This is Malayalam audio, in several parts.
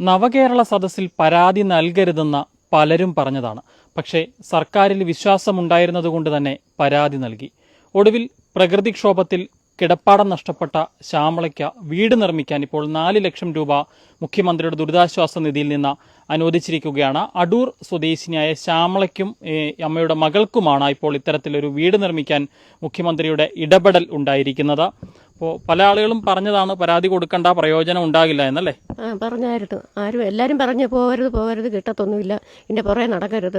നവകേരള സദസ്സിൽ പരാതി നൽകരുതെന്ന പലരും പറഞ്ഞതാണ്. പക്ഷേ സർക്കാരിൽ വിശ്വാസമുണ്ടായിരുന്നതുകൊണ്ട് തന്നെ പരാതി നൽകി. ഒടുവിൽ പ്രകൃതിക്ഷോഭത്തിൽ കിടപ്പാടം നഷ്ടപ്പെട്ട ശ്യാമളയ്ക്ക് വീട് നിർമ്മിക്കാൻ ഇപ്പോൾ നാല് ലക്ഷം രൂപ മുഖ്യമന്ത്രിയുടെ ദുരിതാശ്വാസ നിധിയിൽ നിന്ന് അനുവദിച്ചിരിക്കുകയാണ്. അടൂർ സ്വദേശിനിയായ ശ്യാമളയ്ക്കും അമ്മയുടെ മകൾക്കുമാണ് ഇപ്പോൾ ഇത്തരത്തിലൊരു വീട് നിർമ്മിക്കാൻ മുഖ്യമന്ത്രിയുടെ ഇടപെടൽ ഉണ്ടായിരിക്കുന്നത്. അപ്പോൾ പല ആളുകളും പറഞ്ഞതാണ് പരാതി കൊടുക്കണ്ട പ്രയോജനം ഉണ്ടാകില്ല എന്നല്ലേ? ആ പറഞ്ഞായിരുന്നു. ആരും എല്ലാരും പറഞ്ഞു പോകരുത് പോകരുത് കിട്ടത്തൊന്നുമില്ല. ഇതിന്റെ പുറകെ നടക്കരുത്.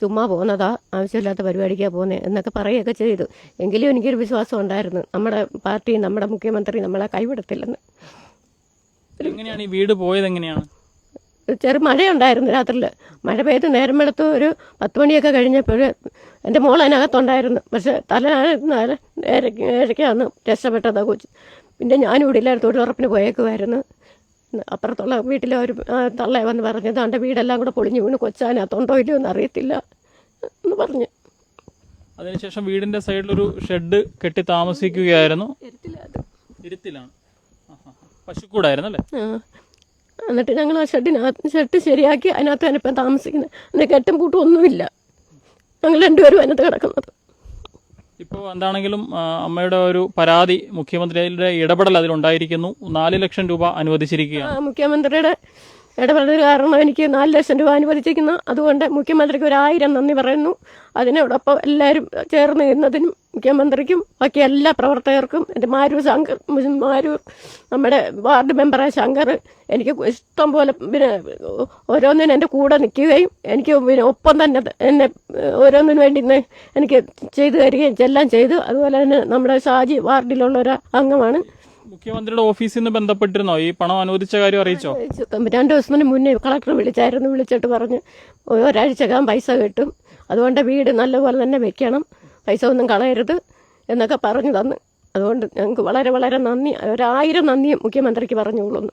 ചുമ്മാ പോകുന്നതാ ആവശ്യമില്ലാത്ത പരിപാടിക്കാണ് പോകുന്നത് എന്നൊക്കെ പറയുകയൊക്കെ ചെയ്തു. എങ്കിലും എനിക്കൊരു വിശ്വാസം ഉണ്ടായിരുന്നു. നമ്മുടെ പാർട്ടി നമ്മുടെ മുഖ്യമന്ത്രി നമ്മളെ കൈവിടത്തില്ലെന്ന്. എങ്ങനെയാണ് ഈ വീട് പോയത് എങ്ങനെയാണ്? ചെറു മഴയുണ്ടായിരുന്നു രാത്രിയിൽ മഴ പെയ്ത് നേരം വെളുത്ത് ഒരു പത്ത് മണിയൊക്കെ കഴിഞ്ഞപ്പോൾ എന്റെ മോൾ അതിനകത്തുണ്ടായിരുന്നു. പക്ഷേ തല ഏഴയ്ക്കാണ് രക്ഷപ്പെട്ടത് കൊച്ചു. പിന്നെ ഞാനും ഇവിടെ ഇല്ലായിരുന്നു തൊഴിലുറപ്പിന് പോയേക്കുമായിരുന്നു അപ്പുറത്തുള്ള വീട്ടിലെ ഒരു തള്ളയെ വന്ന് പറഞ്ഞത് അവന്റെ വീടെല്ലാം കൂടെ പൊളിഞ്ഞു വീണ് കൊച്ചാനകത്തുണ്ടോ ഇല്ലയോ എന്ന് അറിയത്തില്ല എന്ന് പറഞ്ഞു. അതിനുശേഷം വീടിന്റെ സൈഡിലൊരു ഷെഡ് കെട്ടി താമസിക്കുകയായിരുന്നു. ഇരുത്തിലാണ്. പശുക്കൂടായിരുന്നു അല്ലേ. എന്നിട്ട് ഞങ്ങൾ ആ ഷെഡിനകത്ത് ഷെഡ് ശരിയാക്കി അതിനകത്ത് തന്നെ ഇപ്പം താമസിക്കുന്നത് എന്നിട്ട് കെട്ടും കൂട്ടും ഒന്നുമില്ല. ഞങ്ങൾ രണ്ടുപേരും അതിനകത്ത് കിടക്കുന്നത്. ഇപ്പോൾ എന്താണെങ്കിലും അമ്മയുടെ ഒരു പരാതി മുഖ്യമന്ത്രിയുടെ ഇടപെടൽ അതിലുണ്ടായിരിക്കുന്നു. നാല് ലക്ഷം രൂപ അനുവദിച്ചിരിക്കുകയാണ്. മുഖ്യമന്ത്രിയുടെ ഇടപെടൽ കാരണം എനിക്ക് നാല് ലക്ഷം രൂപ അനുവദിച്ചിരിക്കുന്നു. അതുകൊണ്ട് മുഖ്യമന്ത്രിക്ക് ഒരു ആയിരം നന്ദി പറയുന്നു. അതിനോടൊപ്പം എല്ലാവരും ചേർന്ന് നിന്നതിനും മുഖ്യമന്ത്രിക്കും ബാക്കി എല്ലാ പ്രവർത്തകർക്കും എന്റെ മാരൂർ ശങ്കർ മാരൂർ നമ്മുടെ വാർഡ് മെമ്പറായ ശങ്കർ എനിക്ക് ഇഷ്ടം പോലെ പിന്നെ ഓരോന്നിനും എന്റെ കൂടെ നിൽക്കുകയും എനിക്ക് പിന്നെ ഒപ്പം തന്നെ എന്നെ ഓരോന്നിനു വേണ്ടി എനിക്ക് ചെയ്തു തരികയും എല്ലാം ചെയ്തു. അതുപോലെ തന്നെ നമ്മുടെ ഷാജി വാർഡിലുള്ള ഒരു അംഗമാണ്. മുഖ്യമന്ത്രിയുടെ ഓഫീസിൽ നിന്ന് ബന്ധപ്പെട്ടിരുന്നോ? ഈ പണം അനുവദിച്ച കാര്യം അറിയിച്ചോ? രണ്ട് ദിവസത്തിന് മുന്നേ കളക്ടർ വിളിച്ചായിരുന്നു. വിളിച്ചിട്ട് പറഞ്ഞ് ഒരാഴ്ചക്കകം പൈസ കിട്ടും. അതുകൊണ്ട് വീട് നല്ലപോലെ തന്നെ വെക്കണം. പൈസ ഒന്നും കളയരുത് എന്നൊക്കെ പറഞ്ഞു തന്നു. അതുകൊണ്ട് ഞങ്ങൾക്ക് വളരെ വളരെ നന്ദി. ഒരായിരം നന്ദി മുഖ്യമന്ത്രിക്ക് പറഞ്ഞുകൊള്ളുന്നു.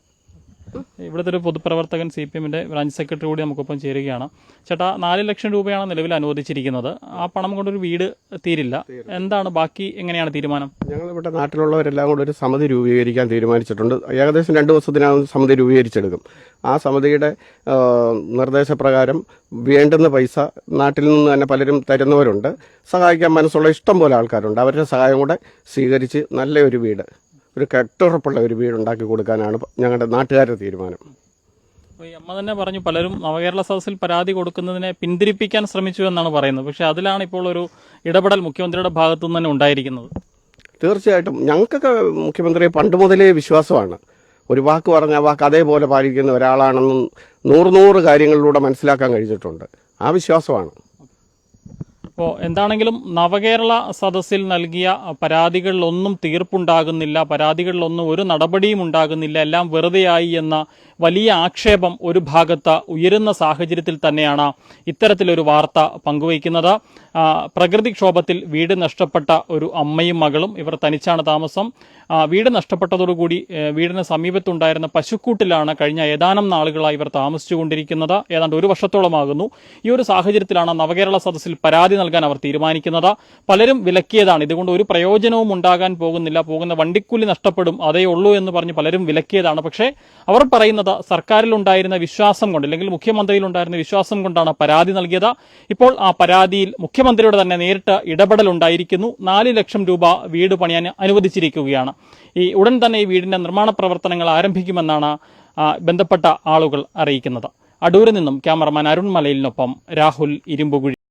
ഇവിടുത്തെ ഒരു പൊതുപ്രവർത്തകൻ സി പി എമ്മിന്റെ ബ്രാഞ്ച് സെക്രട്ടറി കൂടി നമുക്കൊപ്പം ചേരുകയാണ്. ചേട്ടാ നാല് ലക്ഷം രൂപയാണ് നിലവിൽ അനുവദിച്ചിരിക്കുന്നത്. ആ പണം കൊണ്ടൊരു വീട് തീരില്ല. എന്താണ് ബാക്കി എങ്ങനെയാണ് തീരുമാനം? ഞങ്ങൾ ഇവിടെ നാട്ടിലുള്ളവരെല്ലാം കൂടെ ഒരു സമിതി രൂപീകരിക്കാൻ തീരുമാനിച്ചിട്ടുണ്ട്. ഏകദേശം രണ്ട് ദിവസത്തിനകം സമിതി രൂപീകരിച്ചെടുക്കും. ആ സമിതിയുടെ നിർദ്ദേശപ്രകാരം വേണ്ടുന്ന പൈസ നാട്ടിൽ നിന്ന് തന്നെ പലരും തരുന്നവരുണ്ട്. സഹായിക്കാൻ മനസ്സുള്ള ഇഷ്ടം പോലെ ആൾക്കാരുണ്ട്. അവരുടെ സഹായം കൂടെ സ്വീകരിച്ച് നല്ലൊരു വീട് ഒരു കെട്ടുറപ്പുള്ള ഒരു വീട് ഉണ്ടാക്കി കൊടുക്കാനാണ് ഞങ്ങളുടെ നാട്ടുകാരുടെ തീരുമാനം. അപ്പോൾ ഈ അമ്മ തന്നെ പറഞ്ഞു പലരും നവകേരള സദസ്സിൽ പരാതി കൊടുക്കുന്നതിനെ പിന്തിരിപ്പിക്കാൻ ശ്രമിച്ചു എന്നാണ് പറയുന്നത്. പക്ഷേ അതിലാണ് ഇപ്പോൾ ഒരു ഇടപെടൽ മുഖ്യമന്ത്രിയുടെ ഭാഗത്തു നിന്ന് തന്നെ ഉണ്ടായിരിക്കുന്നത്. തീർച്ചയായിട്ടും ഞങ്ങൾക്കൊക്കെ മുഖ്യമന്ത്രിയെ പണ്ട് മുതലേ വിശ്വാസമാണ്. ഒരു വാക്ക് പറഞ്ഞ ആ വാക്ക് അതേപോലെ പാലിക്കുന്ന ഒരാളാണെന്നും നൂറ് നൂറ് കാര്യങ്ങളിലൂടെ മനസ്സിലാക്കാൻ കഴിഞ്ഞിട്ടുണ്ട്. ആ വിശ്വാസമാണ്. അപ്പോൾ എന്താണെങ്കിലും നവകേരള സദസ്സിൽ നൽകിയ പരാതികളിലൊന്നും തീർപ്പുണ്ടാകുന്നില്ല പരാതികളിലൊന്നും ഒരു നടപടിയും ഉണ്ടാകുന്നില്ല എല്ലാം വെറുതെയായി എന്ന വലിയ ആക്ഷേപം ഒരു ഭാഗത്ത് ഉയരുന്ന സാഹചര്യത്തിൽ തന്നെയാണ് ഇത്തരത്തിലൊരു വാർത്ത പങ്കുവയ്ക്കുന്നത്. പ്രകൃതിക്ഷോഭത്തിൽ വീട് നഷ്ടപ്പെട്ട ഒരു അമ്മയും മകളും ഇവർ തനിച്ചാണ് താമസം. വീട് നഷ്ടപ്പെട്ടതോടുകൂടി വീടിന് സമീപത്തുണ്ടായിരുന്ന പശുക്കൂട്ടിലാണ് കഴിഞ്ഞ ഏതാനും നാളുകളായി ഇവർ താമസിച്ചുകൊണ്ടിരിക്കുന്നത്. ഏതാണ്ട് ഒരു വർഷത്തോളമാകുന്നു. ഈ ഒരു സാഹചര്യത്തിലാണ് നവകേരള സദസ്സിൽ പരാതി നൽകാൻ അവർ തീരുമാനിക്കുന്നത്. പലരും വിലക്കിയതാണ്. ഇതുകൊണ്ട് ഒരു പ്രയോജനവും ഉണ്ടാകാൻ പോകുന്നില്ല. പോകുന്ന വണ്ടിക്കൂലി നഷ്ടപ്പെടും. അതേ ഉള്ളൂ എന്ന് പറഞ്ഞ് പലരും വിലക്കിയതാണ്. പക്ഷേ അവർ പറയുന്നത് സർക്കാരിലുണ്ടായിരുന്ന വിശ്വാസം കൊണ്ട് അല്ലെങ്കിൽ മുഖ്യമന്ത്രിയിലുണ്ടായിരുന്ന വിശ്വാസം കൊണ്ടാണ് പരാതി നൽകിയത്. ഇപ്പോൾ ആ പരാതിയിൽ മുഖ്യമന്ത്രിയുടെ തന്നെ നേരിട്ട് ഇടപെടൽ ഉണ്ടായിരിക്കുന്നു നാല് ലക്ഷം രൂപ വീട് പണിയാൻ അനുവദിച്ചിരിക്കുകയാണ്. ഈ ഉടൻ തന്നെ ഈ വീടിന്റെ നിർമ്മാണ പ്രവർത്തനങ്ങൾ ആരംഭിക്കുമെന്നാണ് ബന്ധപ്പെട്ട ആളുകൾ അറിയിക്കുന്നത്. അടൂരിൽ നിന്നും ക്യാമറമാൻ അരുൺ മലയിലിനൊപ്പം രാഹുൽ ഇരുമ്പുകുഴി.